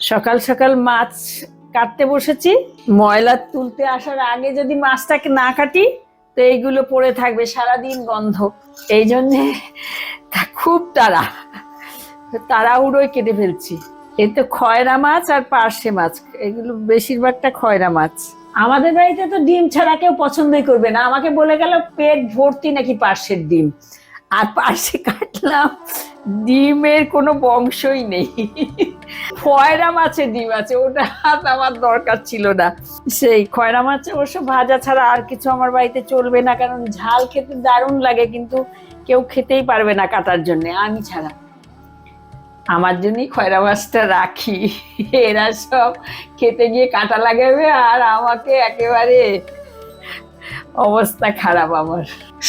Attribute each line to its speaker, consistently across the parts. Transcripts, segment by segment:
Speaker 1: সকাল সকাল মাছ কাটতে বসেছি। ময়লা তুলতে আসার আগে যদি মাছটাকে না কাটি, তো এইগুলো পড়ে থাকবে, সারাদিন গন্ধ। এই জন্যে খুব তারা তাড়াহুড়োই কেটে ফেলছি। এই তো খয়রা মাছ আর পার্শে মাছ, এগুলো বেশিরভাগটা খয়রা মাছ। আমাদের বাড়িতে তো ডিম ছাড়া কেউ পছন্দই করবে না। আমাকে বলে গেল পেট ভর্তি নাকি পার্শের ডিম। আর পাশে কাটলাম ডিমের কোনো বংশই নেই। খয়রা মাছের ডিম আছে, ওটা আমার দরকার ছিল না। সেই খয়রা মাছ অবশ্য ভাজা ছাড়া আর কিছু আমার বাড়িতে চলবে না, কারণ ঝাল খেতে দারুণ লাগে, কিন্তু কেউ খেতেই পারবে না কাটার জন্য, আমি ছাড়া। আমার জন্যই খয়রা মাছটা রাখি। এরা সব খেতে গিয়ে কাটা লাগাবে আর আমাকে একেবারে অবস্থা খারাপ আমার।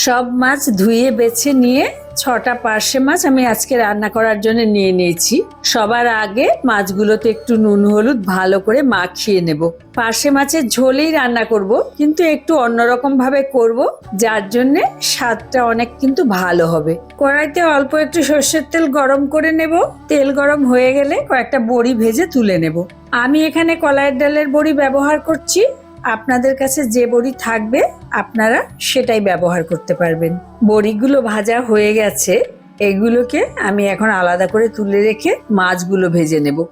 Speaker 1: সব মাছ ধুয়ে, বেছে নিয়ে ছটা পার্শে মাছ আমি আজকে রান্না করার জন্য নিয়ে নিয়েছি। সবার আগে মাছগুলোতে একটু নুন, হলুদ ভালো করে মাখিয়ে নেব। পার্শে মাছের ঝোলেই রান্না করব, কিন্তু একটু অন্যরকম ভাবে করব, যার জন্য স্বাদটা অনেক কিন্তু ভালো হবে। কড়াইতে অল্প একটু সর্ষের তেল গরম করে নেব। তেল গরম হয়ে গেলে কয়েকটা বড়ি ভেজে তুলে নেব। আমি এখানে কলাইয়ের ডালের বড়ি ব্যবহার করছি। আপনাদের কাছে যে বড়ি থাকবে, আপনারা সেটাই ব্যবহার করতে পারবেন। বড়িগুলো ভাজা হয়ে গেছে, এগুলোকে আমি এখন আলাদা করে তুলে রেখে মাছগুলো ভেজে নেব।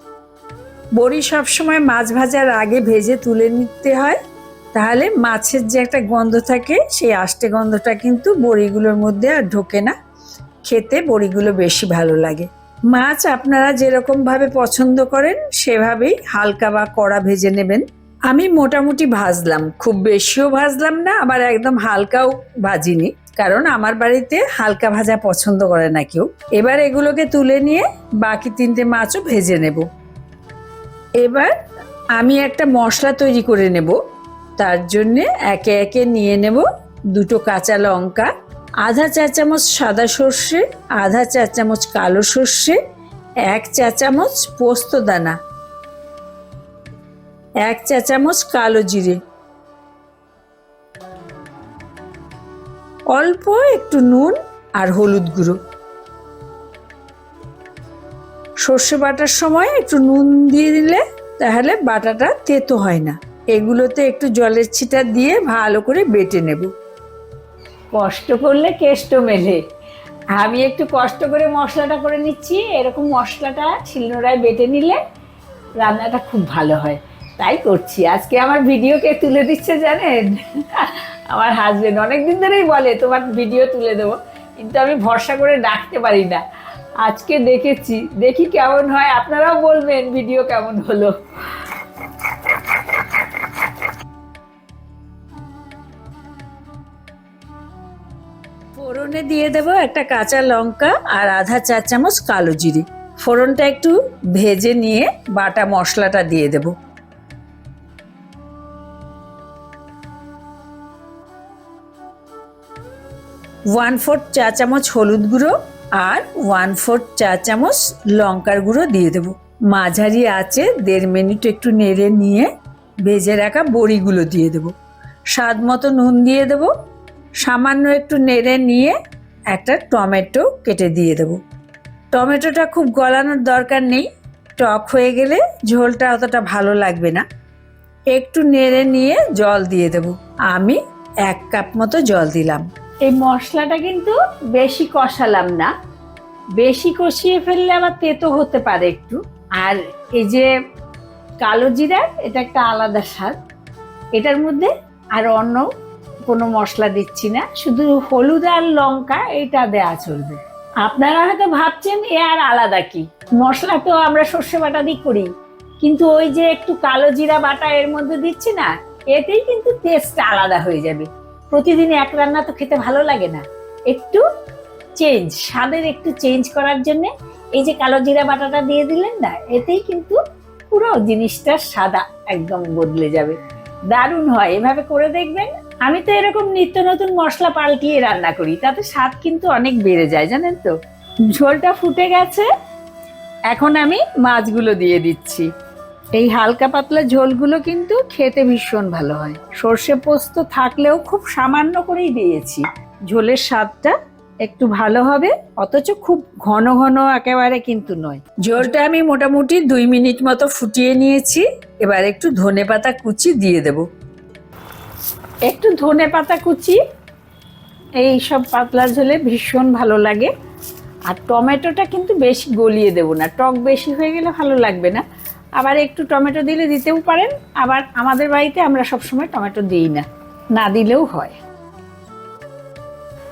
Speaker 1: বড়ি সবসময় মাছ ভাজার আগে ভেজে তুলে নিতে হয়, তাহলে মাছের যে একটা গন্ধ থাকে, সেই আষ্টে গন্ধটা কিন্তু বড়িগুলোর মধ্যে আর ঢোকে না। খেতে বড়িগুলো বেশি ভালো লাগে। মাছ আপনারা যেরকমভাবে পছন্দ করেন, সেভাবেই হালকা বা কড়া ভেজে নেবেন। আমি মোটামুটি ভাজলাম। খুব বেশিও ভাজলাম না, আবার একদম হালকাও ভাজিনি। কারণ আমার বাড়িতে হালকা ভাজা পছন্দ করে না কেউ। এবার এগুলোকে তুলে নিয়ে বাকি তিনটে মাছও ভেজে নেব। এবার আমি একটা মশলা তৈরি করে নেব। তার জন্যে একে একে নিয়ে নেব দুটো কাঁচা লঙ্কা, আধা চা চামচ সাদা সর্ষে, আধা চা চামচ কালো সর্ষে, এক চা চামচ পোস্ত দানা। এক চা চামচ কালো জিরে। অল্প একটু নুন আর হলুদ গুঁড়ো। সর্ষে বাটার সময় একটু নুন দিয়ে দিলে তাহলে বাটাটা তেতো হয় না। এগুলোতে একটু জলের ছিটা দিয়ে ভালো করে বেটে নেব। কষ্ট করলে কেষ্ট মেলে। আমি একটু কষ্ট করে মশলাটা করে নিচ্ছি। এরকম মশলাটা শিলনোড়ায় বেটে নিলে রান্নাটা খুব ভালো হয়। তাই করছি। আজকে আমার ভিডিওকে তুলে দিচ্ছে জানেন? আমার হাজবেন্ড অনেকদিন ধরেই বলে, তোমার ভিডিও তুলে দেবো। কিন্তু আমি ভরসা করে ডাকতে পারি না। আজকে দেখেছি। দেখি কেমন হয়। আপনারাও বলবেন ভিডিও কেমন হলো। ফোড়নে দিয়ে দেবো একটা কাঁচা লঙ্কা আর আধা চার চামচ কালো জিরে। ফোড়নটা একটু ভেজে নিয়ে বাটা মশলাটা দিয়ে দেবো। ওয়ান ফোর্থ চা চামচ হলুদ গুঁড়ো আর ওয়ান ফোর্থ চা চামচ লঙ্কার গুঁড়ো দিয়ে দেবো। মাঝারি আছে দেড় মিনিট একটু নেড়ে নিয়ে ভেজে রাখা বড়িগুলো দিয়ে দেবো। স্বাদ মতো নুন দিয়ে দেবো। সামান্য একটু নেড়ে নিয়ে একটা টমেটো কেটে দিয়ে দেবো। টমেটোটা খুব গলানোর দরকার নেই। টক হয়ে গেলে ঝোলটা অতটা ভালো লাগবে না। একটু নেড়ে নিয়ে জল দিয়ে দেবো। আমি এক কাপ মতো জল দিলাম। এই মশলাটা কিন্তু বেশি কষালাম না। বেশি কষিয়ে ফেললে আবার তেতো হতে পারে একটু। আর এই যে কালো জিরা এটা একটা আলাদা স্বাদ। এটার মধ্যে আর অন্য কোনো মশলা দিচ্ছি না। শুধু হলুদ আর লঙ্কা এটা দেয়া চলবে। আপনারা হয়তো ভাবছেন, এ আর আলাদা কি? মশলা তো আমরা সর্ষে বাটা দিয়ে করি। কিন্তু ওই যে একটু কালো জিরা বাটা এর মধ্যে দিচ্ছি না, এতেই কিন্তু টেস্টটা আলাদা হয়ে যাবে। প্রতিদিন এক রান্না তো খেতে ভালো লাগে না। একটু চেঞ্জ স্বাদের একটু চেঞ্জ করার জন্য এই যে কালো জিরা বাটাটা দিয়ে দিলেন না, এতেই কিন্তু পুরো জিনিসটা সাদা একদম বদলে যাবে। দারুণ হয়, এভাবে করে দেখবেন। আমি তো এরকম নিত্য নতুন মশলা পাল্টিয়ে রান্না করি, তাতে স্বাদ কিন্তু অনেক বেড়ে যায়, জানেন তো? ঝোলটা ফুটে গেছে, এখন আমি মাছগুলো দিয়ে দিচ্ছি। এই হালকা পাতলা ঝোলগুলো কিন্তু খেতে ভীষণ ভালো হয়। সর্ষে পোস্ত থাকলেও খুব সামান্য করেই দিয়েছি। ঝোলের স্বাদটা একটু ভালো হবে, অথচ খুব ঘন ঘন একেবারে কিন্তু নয়। ঝোলটা আমি মোটামুটি দুই মিনিট মতো ফুটিয়ে নিয়েছি। এবার একটু ধনে পাতা কুচি দিয়ে দেব। একটু ধনে পাতা কুচি, এই সব পাতলা ঝোলে ভীষণ ভালো লাগে। আর টমেটোটা কিন্তু বেশি গলিয়ে দেবো না, টক বেশি হয়ে গেলে ভালো লাগবে না। আবার একটু টমেটো দিলে দিতেও পারেন, আবার আমাদের বাড়িতে আমরা সবসময় টমেটো দিই না না দিলেও হয়।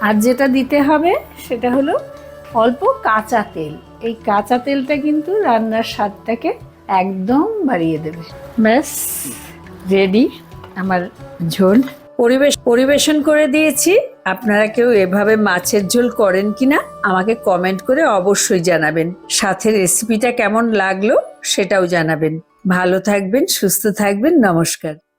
Speaker 1: আর যেটা দিতে হবে সেটা হলো অল্প কাঁচা তেল। এই কাঁচা তেলটা কিন্তু রান্নার স্বাদটাকে একদম বাড়িয়ে দেবে। ব্যাস, রেডি, আমার ঝোল। পরিবেশ, পরিবেশন করে দিয়েছি। আপনারা কেউ এভাবে মাছের ঝোল করেন কি না আমাকে কমেন্ট করে অবশ্যই জানাবেন। সাথে রেসিপিটা কেমন লাগল সেটাও জানাবেন। ভালো থাকবেন, সুস্থ থাকবেন, নমস্কার।